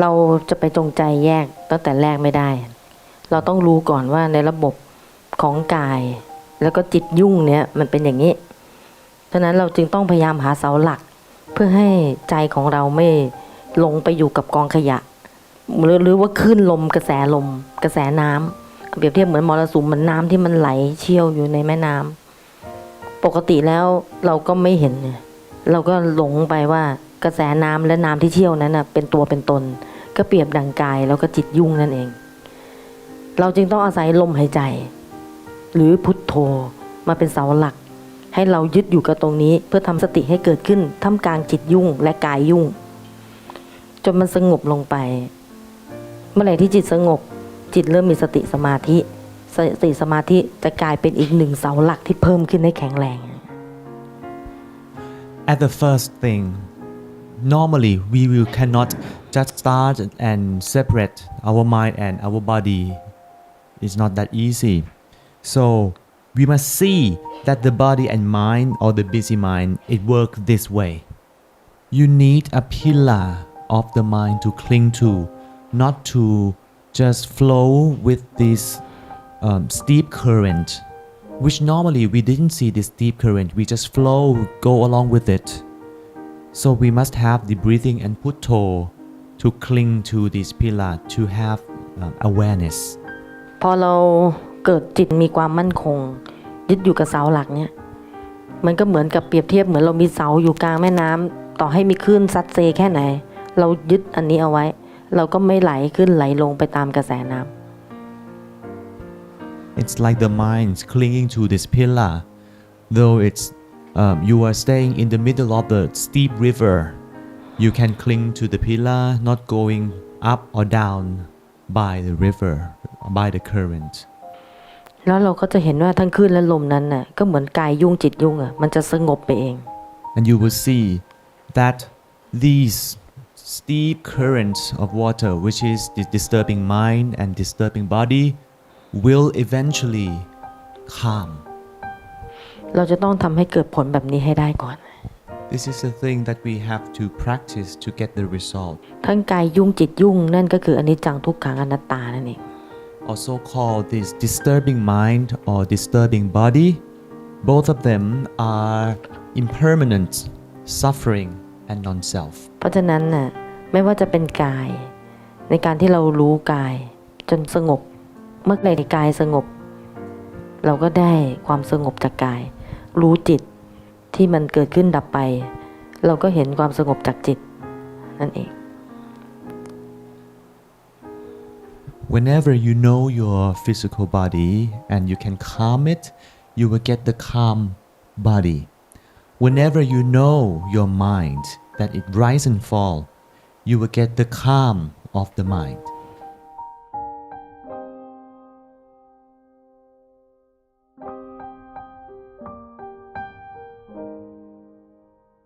เราจะไปจงใจแยกตั้งแต่แรกไม่ได้ เราต้องรู้ก่อนว่าในระบบของกาย แล้วก็จิตยุ่งเนี่ยมันเป็นอย่างนี้ฉะนั้นเราจึงต้องพยายามหาเสาหลัก เพื่อให้ใจของเราไม่ลงไปอยู่กับกองขยะ หรือหรือว่าคลื่นลมกระแสลม กระแสน้ำเปรียบเทียบเหมือนมรสุมเหมือนน้ำที่มันไหลเชี่ยวอยู่ในแม่น้ำปกติแล้วเราก็ไม่เห็น เราก็หลงไปว่า กระแสน้ำและน้ำที่เชี่ยวนั้นน่ะเป็นตัวเป็นตน ก็เปรียบดังกายแล้วก็จิตยุ่งนั่นเอง เราจึงต้องอาศัยลมหายใจ หรือพุทโธมาเป็นเสาหลัก ให้เรายึดอยู่กับตรงนี้ เพื่อทำสติให้เกิดขึ้นท่ามกลางจิตยุ่งและกายยุ่ง จนมันสงบลงไป เมื่อไหร่ที่จิตสงบ จิตเริ่มมีสติสมาธิสติสมาธิจะกลายเป็นอีกหนึ่งเสาหลักที่เพิ่มขึ้นให้แข็งแรง At the first thing, normally we will cannot just start and separate our mind and our body. It's not that easy. So we must see that the body and mind or the busy mind it works this way. You need a pillar of the mind to cling to, not to just flow with this um, steep current, which normally we didn't see this steep current. We just flow, go along with it. So we must have the breathing and putto to cling to this pillar to have um, awareness. พอเราเกิดจิตมีความมั่นคง ยึดอยู่กับเสาหลักเนี่ยมันก็เหมือนกับเปรียบเทียบเหมือนเรามีเสาอยู่กลางแม่น้ำต่อให้มีคลื่นซัดเซแค่ไหน เรายึดอันนี้เอาไว้ เราก็ไม่ไหลขึ้นไหลลงไปตามกระแสน้ำ It's like the mind's clinging to this pillar, though it's um, you are staying in the middle of the steep river. You can cling to the pillar, not going up or down by the river, by the current. แล้วเราก็จะเห็นว่าทั้งคลื่นและลมนั้นน่ะก็เหมือนกายยุ่งจิตยุ่งอ่ะมันจะสงบไปเอง and you will see that these steep currents of water, which is the disturbing mind and disturbing body, will eventually calm. เราจะต้องทำให้เกิดผลแบบนี้ให้ได้ก่อน This is the thing that we have to practice to get the result. ทั้งกายยุ่งจิตยุ่งนั่นก็คืออนิจจังทุกขังอนัตตานั่นเอง Also called this disturbing mind or disturbing body. Both of them are impermanent, suffering, and non self. เพราะฉะนั้นน่ะไม่ว่าจะเป็นกาย ในการที่เรารู้กาย จนสงบ เมื่อไหร่กายสงบ เราก็ได้ความสงบจากกาย รู้จิตที่มันเกิดขึ้นดับไป เราก็เห็นความสงบจากจิต นั่นเอง Whenever you know your physical body and you can calm it, you will get the calm body. Whenever you know your mind, that it rise and fall, you will get the calm of the mind.